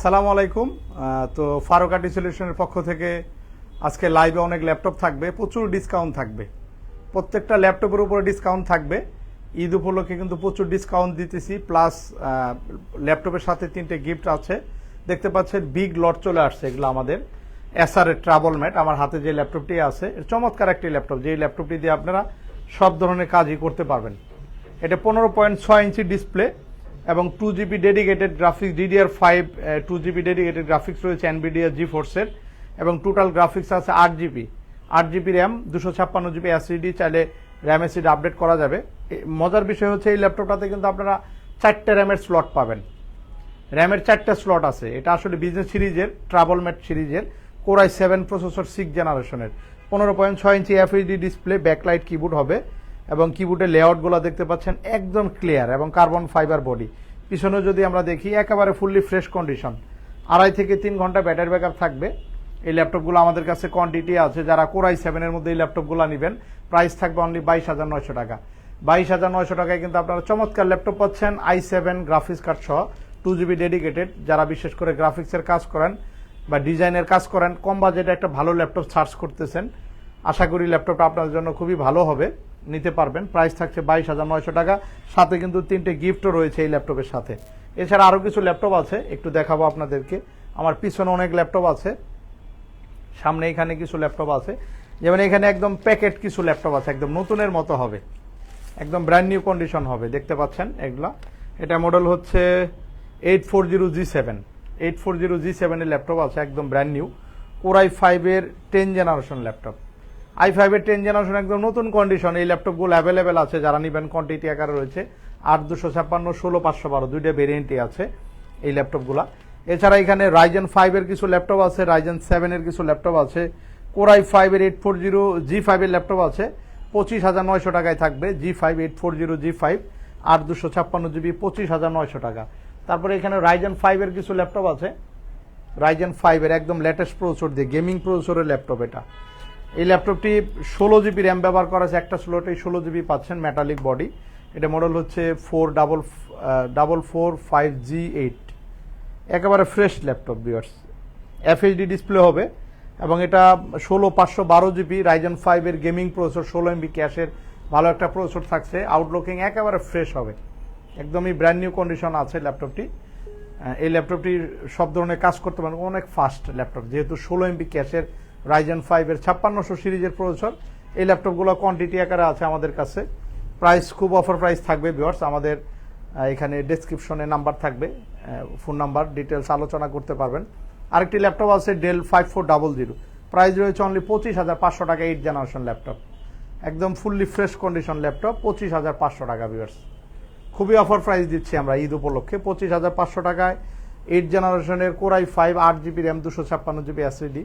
সালাম আলাইকুম। তো ফারুক আর্টি সলিউশনের পক্ষ থেকে আজকে লাইভে অনেক ল্যাপটপ থাকবে, প্রচুর ডিসকাউন্ট থাকবে। প্রত্যেকটা ল্যাপটপের উপরে ডিসকাউন্ট থাকবে। ঈদ উপলক্ষে কিন্তু প্রচুর ডিসকাউন্ট দিতেছি প্লাস ল্যাপটপের সাথে তিনটে গিফট আছে। দেখতে পাচ্ছেন বিগ লট চলে আসছে এগুলো আমাদের। এসআর এর ট্রাভেল ম্যাট আমার হাতে যে ল্যাপটপটি আছে চমৎকার একটি ল্যাপটপ যে ল্যাপটপটি দিয়ে আপনারা সব ধরনের কাজই করতে পারবেন। এটা পনেরো পয়েন্ট ছয় ইঞ্চি ডিসপ্লে এবং two GB dedicated graphics DDR five two GB dedicated graphics রয়েছে N B D R G ফোর্সের এবং টোটাল গ্রাফিক্স আছে আট জিবি আট জিবি র্যাম দুশো ছাপ্পান্ন জিবি এসিডি চাইলে র্যাম এসিডি আপডেট করা যাবে। মজার বিষয় হচ্ছে এই ল্যাপটপটাতে কিন্তু আপনারা চারটে র্যামের স্লট পাবেন। র্যামের চারটে স্লট আছে। এটা আসলে বিজনেস সিরিজের ট্রাভেল ম্যাট সিরিজের core i seven processor six জেনারেশনের পনেরো পয়েন্ট ছয় inch FHD display backlight keyboard হবে। এবং কিবোর্ডের লেআউটগুলো দেখতে পাচ্ছেন একদম ক্লিয়ার এবং কার্বন ফাইবার বডি পিছনে যদি আমরা দেখি, একেবারে ফুললি ফ্রেশ কন্ডিশন আড়াই থেকে তিন ঘণ্টা ব্যাটারি ব্যাকআপ থাকবে। এই ল্যাপটপগুলো আমাদের কাছে কোয়ান্টিটি আছে। যারা কোরাই সেভেনের মধ্যে এই ল্যাপটপগুলো নেবেন প্রাইস থাকবে অনলি বাইশ হাজার নয়শো টাকা। বাইশ হাজার নয়শো টাকায় কিন্তু আপনারা চমৎকার ল্যাপটপ পাচ্ছেন আই সেভেন গ্রাফিক্স কার্ড সহ টু জিবি ডেডিকেটেড যারা বিশেষ করে গ্রাফিক্সের কাজ করেন বা ডিজাইনের কাজ করেন, কম বাজেটে একটা ভালো ল্যাপটপ সার্চ করতেছেন। আশা করি ল্যাপটপটা আপনাদের জন্য খুবই ভালো হবে। নিতে পারবেন। প্রাইস থাকছে বাইশ হাজার নয়শো টাকা। সাথে কিন্তু তিনটে গিফটও রয়েছে এই ল্যাপটপের সাথে। এছাড়া আরও কিছু ল্যাপটপ আছে। একটু দেখাবো আপনাদেরকে। আমার পিছনে অনেক ল্যাপটপ আছে। সামনে এখানে কিছু ল্যাপটপ আছে। যেমন এখানে একদম প্যাকেট কিছু ল্যাপটপ আছে। একদম নতুনের মতো হবে। একদম ব্র্যান্ড নিউ কন্ডিশন হবে। দেখতে পাচ্ছেন এগুলা। এটা মডেল হচ্ছে eight four zero G seven eight four zero G সেভেনের ল্যাপটপ আছে। একদম ব্র্যান্ড নিউ কোরাই ফাইভের টেন জেনারেশন ল্যাপটপ আই ফাইভের টেন জেনারেশন একদম নতুন কন্ডিশন এই ল্যাপটপগুলো অ্যাভেলেবেল আছে, যারা নেবেন কোয়ান্টিটি আকারে রয়েছে, আট দুশো ছাপ্পান্ন, ষোলো পাঁচশো বারো, দুইটা ভেরিয়েন্টই আছে এই ল্যাপটপগুলা এছাড়া এখানে রাইজেন ফাইভের কিছু ল্যাপটপ আছে রাইজেন সেভেনের কিছু ল্যাপটপ আছে কোরাই ফাইভের এইট ফোর জিরো জি ফাইভের ল্যাপটপ আছে, পঁচিশ হাজার নয়শো টাকায় থাকবে G five eight four zero G five আট দুশো ছাপ্পান্ন জিবি পঁচিশ হাজার নয়শো টাকা। তারপরে এখানে রাইজেন ফাইভের কিছু ল্যাপটপ আছে রাইজেন ফাইভের একদম লেটেস্ট প্রসেসর দিয়ে গেমিং প্রসেসরের ল্যাপটপ এটা। এই ল্যাপটপটি ষোলো জিবি র্যাম ব্যবহার করা আছে, একটা স্লোটেই ষোলো জিবি পাচ্ছেন মেটালিক বডি এটা মডেল হচ্ছে four double double four five G eight একেবারে ফ্রেশ ল্যাপটপ বিয়ার্স এফএইচডি ডিসপ্লে হবে এবং এটা ষোলো পাঁচশো বারো জিবি রাইজেন ফাইভের গেমিং প্রসেসর ষোলো এমবি ক্যাশের ভালো একটা প্রসেসর থাকছে। আউটলুকিং একেবারে ফ্রেশ হবে। একদমই ব্র্যান্ড নিউ কন্ডিশন আছে ল্যাপটপটি। এই ল্যাপটপটি সব ধরনের কাজ করতে পারেন অনেক ফাস্ট ল্যাপটপ, যেহেতু ষোলো এমবি ক্যাশের রাইজেন ফাইভের ছাপ্পান্নশো সিরিজের প্রসেসর। এই ল্যাপটপগুলো কোয়ান্টিটি আকারে আছে আমাদের কাছে। প্রাইস খুব অফার প্রাইস থাকবে ভিওর্স আমাদের এখানে ডেসক্রিপশনে নাম্বার থাকবে ফোন নাম্বার ডিটেলস আলোচনা করতে পারবেন। আরেকটি ল্যাপটপ আছে Dell five four double zero price রয়েছে অনলি পঁচিশ হাজার পাঁচশো টাকা এইট জেনারেশন ল্যাপটপ। একদম ফুললি ফ্রেশ কন্ডিশন ল্যাপটপ, পঁচিশ হাজার পাঁচশো টাকা ভিউয়ার্স খুবই অফার প্রাইস দিচ্ছি আমরা ঈদ উপলক্ষে। পঁচিশ হাজার পাঁচশো টাকায় এইট জেনারেশনের কোরাই ফাইভ আট জিবি র্যাম দুশো ছাপ্পান্ন জিবি এসিডি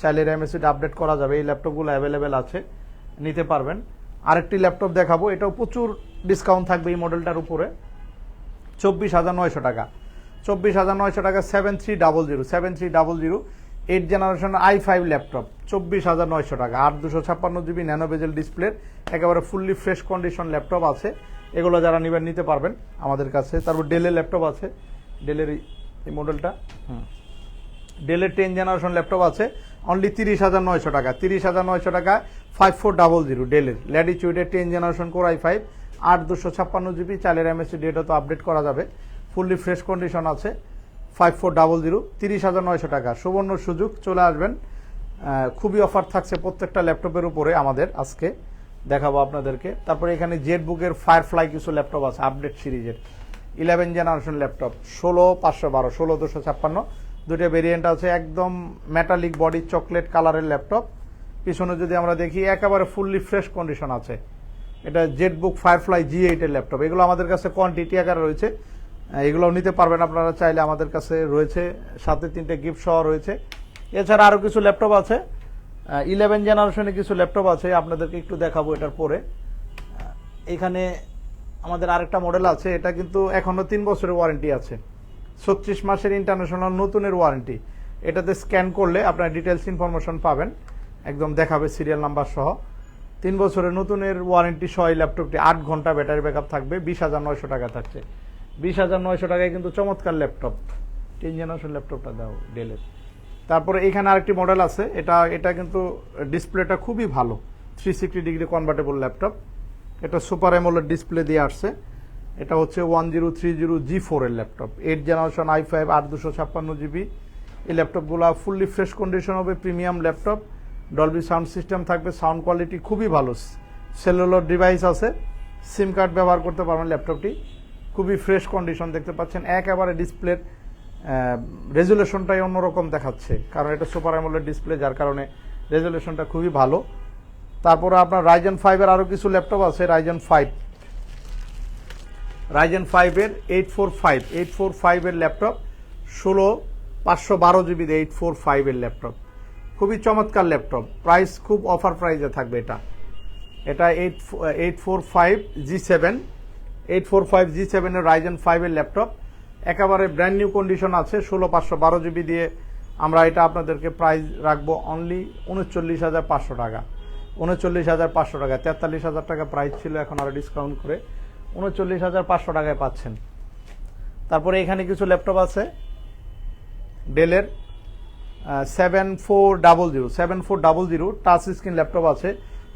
চাইলে র্যাম এসিডি আপডেট করা যাবে, এই ল্যাপটপগুলো অ্যাভেলেবেল আছে, নিতে পারবেন। আরেকটি ল্যাপটপ দেখাবো, এটাও প্রচুর ডিসকাউন্ট থাকবে এই মডেলটার উপরে। চব্বিশ হাজার নয়শো টাকা। চব্বিশ হাজার নয়শো টাকা seven three double zero seven three double zero eight generation i five laptop চব্বিশ হাজার নয়শো টাকা। আট দুশো ছাপ্পান্ন জিবি ন্যানো বেজেল ডিসপ্লের একেবারে ফুললি ফ্রেশ কন্ডিশন ল্যাপটপ আছে। এগুলো যারা নেবেন, নিতে পারবেন আমাদের কাছে। তারপর ডেলের ল্যাপটপ আছে। ডেলের এই মডেলটা হুম। ডেলের টেন জেনারেশন ল্যাপটপ আছে অনলি তিরিশ হাজার নয়শো টাকা। তিরিশ হাজার নয়শো টাকা ফাইভ ফোর ডাবল জিরো ডেলের ল্যাডিচিউডের ten generation core i five আট দুশো ছাপ্পান্ন জিবি চালের এমএসসি ডেটা তো আপডেট করা যাবে। ফুললি ফ্রেশ কন্ডিশন আছে ফাইভ ফোর ডাবল জিরো তিরিশ হাজার নয়শো টাকা। সুবর্ণ সুযোগ, চলে আসবেন। খুবই অফার থাকছে প্রত্যেকটা ল্যাপটপের উপরে আমাদের আজকে। দেখাবো আপনাদেরকে। তারপরে এখানে জেট বুকের ফায়ারফ্লাই কিছু ল্যাপটপ আছে আপডেট সিরিজের ইলেভেন জেনারেশন ল্যাপটপ ষোলো পাঁচশো বারো, ষোলো দুশো ছাপ্পান্ন। দুটো ভেরিয়েন্ট আছে, একদম মেটালিক বডি চকলেট কালারের ল্যাপটপ পিছনে যদি আমরা দেখি, একেবারে ফুললি ফ্রেশ কন্ডিশন আছে। এটা জেট বুক ফায়ারফ্লাই জি এইটের ল্যাপটপ এগুলো আমাদের কাছে কোয়ান্টিটি আকারে রয়েছে। এগুলোও নিতে পারবেন আপনারা, চাইলে আমাদের কাছে রয়েছে। সাথে তিনটে গিফট সহ রয়েছে। এছাড়া আরও কিছু ল্যাপটপ আছে। ইলেভেন জেনারেশনে কিছু ল্যাপটপ আছে, আপনাদেরকে একটু দেখাবো এটার পরে। এখানে আমাদের আরেকটা মডেল আছে, এটা কিন্তু এখনও তিন বছরের ওয়ারেন্টি আছে। ছত্রিশ মাসের ইন্টারন্যাশনাল নতুনের ওয়ারেন্টি এটাতে স্ক্যান করলে আপনার ডিটেলস ইনফরমেশন পাবেন। একদম দেখাবে সিরিয়াল নাম্বার সহ। তিন বছরের নতুনের ওয়ারেন্টি সহ এই ল্যাপটপটি আট ঘণ্টা ব্যাটারি ব্যাকআপ থাকবে। বিশ হাজার নয়শো টাকা থাকছে। বিশ হাজার নয়শো টাকায় কিন্তু চমৎকার ল্যাপটপ টেন জেনারেশন ল্যাপটপটা দাও ডেলের তারপরে এখানে আরেকটি মডেল আছে। এটা এটা কিন্তু ডিসপ্লেটা খুবই ভালো। Three sixty degree convertible laptop এটা সুপার এমোলেড ডিসপ্লে দিয়ে আসছে। এটা হচ্ছে one zero three zero G ফোরের laptop eight generation i five আট দুশো ছাপ্পান্ন জিবি এই ল্যাপটপগুলো ফুললি ফ্রেশ কন্ডিশন হবে premium laptop Dolby sound system থাকবে সাউন্ড কোয়ালিটি খুবই ভালো। সেলুলার ডিভাইস আছে সিম কার্ড ব্যবহার করতে পারবেন ল্যাপটপটি খুবই ফ্রেশ কন্ডিশন দেখতে পাচ্ছেন। একেবারে ডিসপ্লের রেজুলেশনটাই অন্যরকম দেখাচ্ছে। কারণ এটা সুপার অ্যামোলেড ডিসপ্লে যার কারণে রেজুলেশনটা খুবই ভালো। তারপরে আপনার রাইজেন ফাইভের আরও কিছু ল্যাপটপ আছে রাইজেন ফাইভ রাইজেন ফাইভের eight four five eight four ফাইভের ল্যাপটপ ষোলো, পাঁচশো বারো জিবি এইট ফোর ফাইভের ল্যাপটপ খুবই চমৎকার ল্যাপটপ প্রাইস খুব অফার প্রাইসে থাকবে এটা। এটা eight eight four five G seven eight four five G সেভেনের রাইজেন ফাইভের ল্যাপটপ একেবারে ব্র্যান্ড নিউ কন্ডিশন আছে, ষোলো, পাঁচশো বারো জিবি দিয়ে আমরা এটা আপনাদেরকে প্রাইস রাখব অনলি উনচল্লিশ হাজার পাঁচশো টাকা। উনচল্লিশ হাজার পাঁচশো টাকা, তেতাল্লিশ হাজার টাকা প্রাইস ছিল, এখন আরও ডিসকাউন্ট করে উনচল্লিশ হাজার পাঁচশো টাকায় পাচ্ছেন। তারপরে এখানে কিছু ল্যাপটপ আছে। ডেলের seven four double zero seven four double zero touch screen laptop আছে।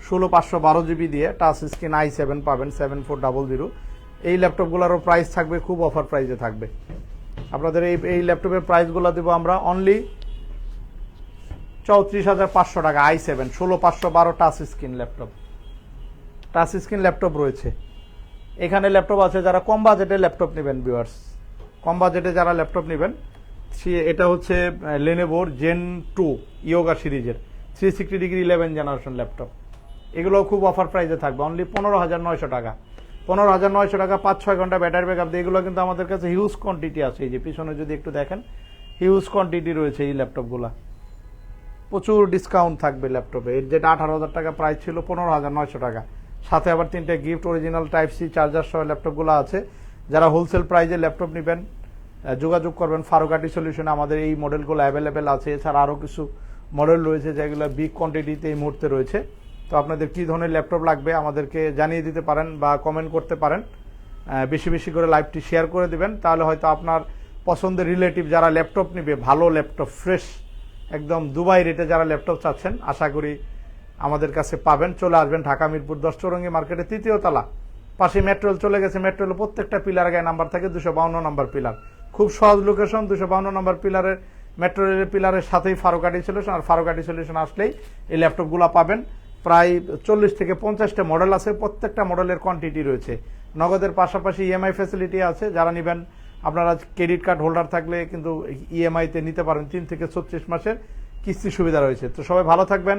ষোলো পাঁচশো বারো জিবি দিয়ে টাচ স্ক্রিন আই সেভেন পাবেন সেভেন ফোর ডাবল জিরো এই ল্যাপটপগুলোরও প্রাইস থাকবে, খুব অফার প্রাইসে থাকবে। আপনাদের এই এই ল্যাপটপের প্রাইসগুলো দেবো আমরা অনলি চৌত্রিশ হাজার পাঁচশো টাকা আই সেভেন ষোলো পাঁচশো বারো touch screen laptop. Touch screen laptop রয়েছে। এখানে ল্যাপটপ আছে, যারা কম বাজেটে ল্যাপটপ নেবেন ভিউয়ার্স কম বাজেটে যারা ল্যাপটপ নেবেন এটা হচ্ছে লেনেভোর জেন টু ইয়োগা সিরিজের three sixty degree eleven generation laptop এগুলো খুব অফার প্রাইসে থাকবে অনলি পনেরো হাজার নয়শো টাকা। পনেরো হাজার নয়শো টাকা পাঁচ ছয় ঘণ্টা ব্যাটারি ব্যাকআপ দিয়ে, এগুলো কিন্তু আমাদের কাছে হিউজ কোয়ান্টিটি আছে। এই যে পিছনে যদি একটু দেখেন হিউজ কোয়ান্টিটি রয়েছে এই ল্যাপটপগুলা প্রচুর ডিসকাউন্ট থাকবে ল্যাপটপে এর যেটা আঠারো হাজার টাকা প্রাইস ছিল, পনেরো হাজার নয়শো টাকা। সাথে আবার তিনটে gift original type C charger সহ ল্যাপটপগুলো আছে। যারা হোলসেল প্রাইজে ল্যাপটপ নেবেন যোগাযোগ করবেন। ফারুকাটি সলিউশনে আমাদের এই মডেলগুলো অ্যাভেলেবেল আছে। এছাড়া আরও কিছু মডেল রয়েছে যেগুলো বিগ কোয়ান্টিটিতে এই মুহূর্তে রয়েছে। তো আপনাদের কী ধরনের ল্যাপটপ লাগবে আমাদেরকে জানিয়ে দিতে পারেন বা কমেন্ট করতে পারেন। বেশি বেশি করে লাইভটি শেয়ার করে দেবেন। তাহলে হয়তো আপনার পছন্দের রিলেটিভ যারা ল্যাপটপ নেবে, ভালো ল্যাপটপ ফ্রেশ একদম দুবাই রেটে যারা ল্যাপটপ চাচ্ছেন, আশা করি আমাদের কাছে পাবেন, চলে আসবেন ঢাকা, মিরপুর দশ চৌরঙ্গি মার্কেটে তৃতীয় তলা। পাশে মেট্রোল চলে গেছে, মেট্রোল প্রত্যেকটা পিলার গায়ে নাম্বার থাকে, দুশো বাউন্ন নম্বর পিলার খুব সহজ লোকেশন দুশো বাউন্ন নম্বর পিলারের মেট্রো রেলের পিলারের সাথেই ফারুকাটি সলিউশন আর ফারুকাটি সলিউশন আসলেই এই ল্যাপটপগুলো পাবেন। প্রায় চল্লিশ থেকে পঞ্চাশটা মডেল আছে, প্রত্যেকটা মডেলের কোয়ান্টিটি রয়েছে। নগদের পাশাপাশি ইএমআই ফ্যাসিলিটি আছে, যারা নেবেন, আপনারা ক্রেডিট কার্ড হোল্ডার থাকলে কিন্তু ইএমআইতে নিতে পারেন, তিন থেকে ছত্রিশ মাসের কিস্তি সুবিধা রয়েছে। তো সবাই ভালো থাকবেন।